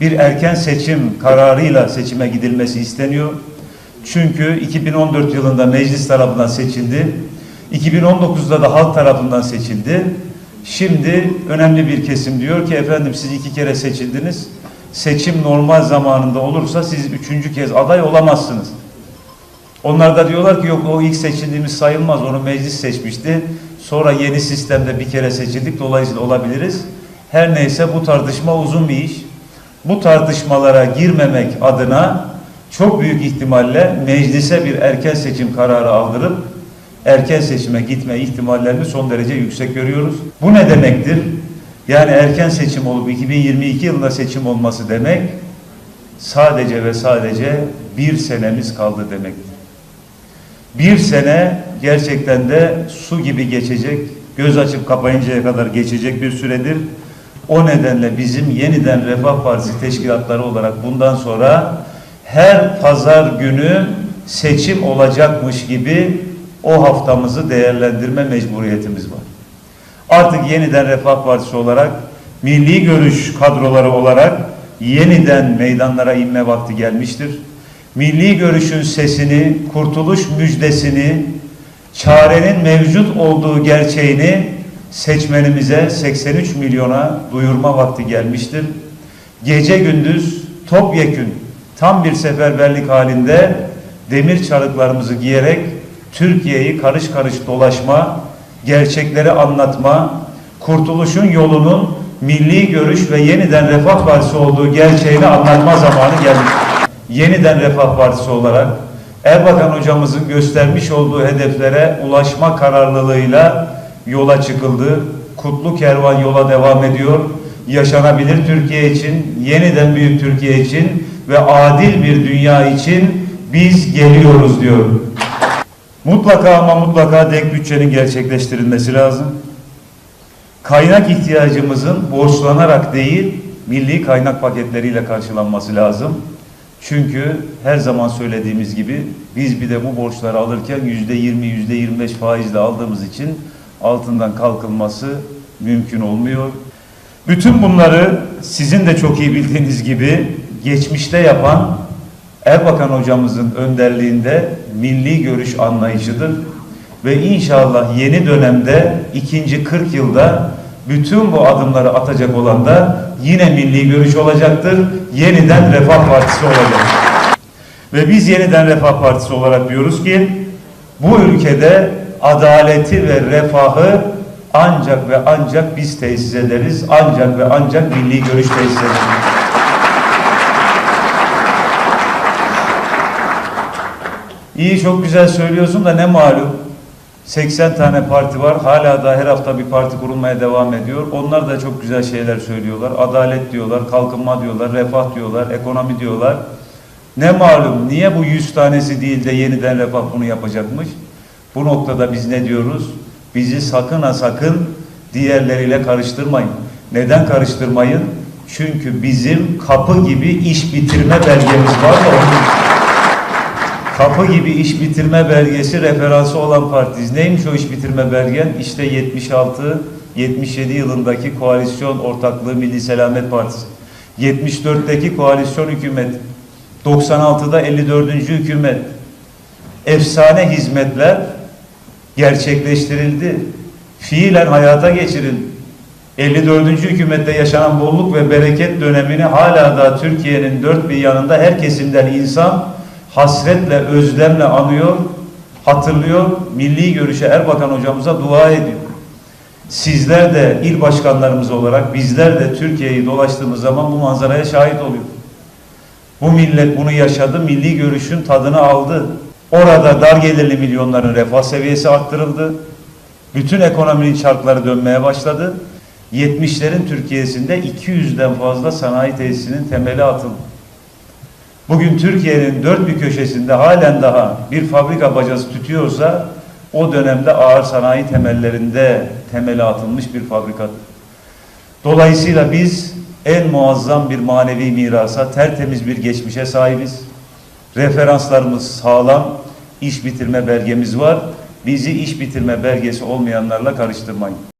bir erken seçim kararıyla seçime gidilmesi isteniyor. Çünkü 2014 yılında meclis tarafından seçildi. 2019'da da halk tarafından seçildi. Şimdi önemli bir kesim diyor ki efendim siz iki kere seçildiniz. Seçim normal zamanında olursa siz üçüncü kez aday olamazsınız. Onlar da diyorlar ki yok o ilk seçildiğimiz sayılmaz. Onu meclis seçmişti. Sonra yeni sistemde bir kere seçildik. Dolayısıyla olabiliriz. Her neyse bu tartışma uzun bir iş. Bu tartışmalara girmemek adına çok büyük ihtimalle meclise bir erken seçim kararı aldırıp erken seçime gitme ihtimallerini son derece yüksek görüyoruz. Bu ne demektir? Yani erken seçim olup 2022 yılında seçim olması demek sadece ve sadece bir senemiz kaldı demektir. Bir sene gerçekten de su gibi geçecek, göz açıp kapayıncaya kadar geçecek bir süredir. O nedenle bizim yeniden Refah Partisi teşkilatları olarak bundan sonra her pazar günü seçim olacakmış gibi o haftamızı değerlendirme mecburiyetimiz var. Artık yeniden Refah Partisi olarak milli görüş kadroları olarak yeniden meydanlara inme vakti gelmiştir. Milli görüşün sesini, kurtuluş müjdesini, çarenin mevcut olduğu gerçeğini seçmenimize 83 milyona duyurma vakti gelmiştir. Gece gündüz topyekün tam bir seferberlik halinde demir çarıklarımızı giyerek Türkiye'yi karış karış dolaşma, gerçekleri anlatma, kurtuluşun yolunun milli görüş ve yeniden Refah Partisi olduğu gerçeğini anlatma zamanı gelmiştir. Yeniden Refah Partisi olarak Erbakan hocamızın göstermiş olduğu hedeflere ulaşma kararlılığıyla yola çıkıldı. Kutlu kervan yola devam ediyor. Yaşanabilir Türkiye için, yeniden büyük Türkiye için ve adil bir dünya için biz geliyoruz diyor. Mutlaka ama mutlaka denk bütçenin gerçekleştirilmesi lazım. Kaynak ihtiyacımızın borçlanarak değil, milli kaynak paketleriyle karşılanması lazım. Çünkü her zaman söylediğimiz gibi biz bir de bu borçları alırken yüzde yirmi, yüzde yirmi beş faizle aldığımız için altından kalkılması mümkün olmuyor. Bütün bunları sizin de çok iyi bildiğiniz gibi geçmişte yapan Erbakan hocamızın önderliğinde milli görüş anlayışıdır. Ve inşallah yeni dönemde ikinci 40 yılda bütün bu adımları atacak olan da yine milli görüş olacaktır. Yeniden Refah Partisi olacak. Ve biz yeniden Refah Partisi olarak diyoruz ki bu ülkede adaleti ve refahı ancak ve ancak biz tesis ederiz. Ancak ve ancak milli görüş tesis ederiz. İyi çok güzel söylüyorsun da ne malum 80 tane parti var. Hala da her hafta bir parti kurulmaya devam ediyor. Onlar da çok güzel şeyler söylüyorlar. Adalet diyorlar, kalkınma diyorlar, refah diyorlar, ekonomi diyorlar. Ne malum niye bu 100 tanesi değil de yeniden refah bunu yapacakmış? Bu noktada biz ne diyoruz? Bizi sakın ha sakın diğerleriyle karıştırmayın. Neden karıştırmayın? Çünkü bizim kapı gibi iş bitirme belgemiz var da Kapı gibi iş bitirme belgesi referansı olan partiyiz. Neymiş o iş bitirme belgen? İşte 76-77 yılındaki koalisyon ortaklığı Milli Selamet Partisi. 74'teki koalisyon hükümet. 96'da 54. hükümet. Efsane hizmetler gerçekleştirildi. Fiilen hayata geçirildi. 54. hükümette yaşanan bolluk ve bereket dönemini hala da Türkiye'nin dört bir yanında her kesimden insan hasretle, özlemle anıyor, hatırlıyor, milli görüşe Erbakan hocamıza dua ediyor. Sizler de il başkanlarımız olarak bizler de Türkiye'yi dolaştığımız zaman bu manzaraya şahit oluyor. Bu millet bunu yaşadı, milli görüşün tadını aldı. Orada dar gelirli milyonların refah seviyesi arttırıldı. Bütün ekonominin çarkları dönmeye başladı. 70'lerin Türkiye'sinde 200'den fazla sanayi tesisinin temeli atıldı. Bugün Türkiye'nin dört bir köşesinde halen daha bir fabrika bacası tütüyorsa o dönemde ağır sanayi temellerinde temeli atılmış bir fabrikadır. Dolayısıyla biz en muazzam bir manevi mirasa, tertemiz bir geçmişe sahibiz. Referanslarımız sağlam, iş bitirme belgemiz var. Bizi iş bitirme belgesi olmayanlarla karıştırmayın.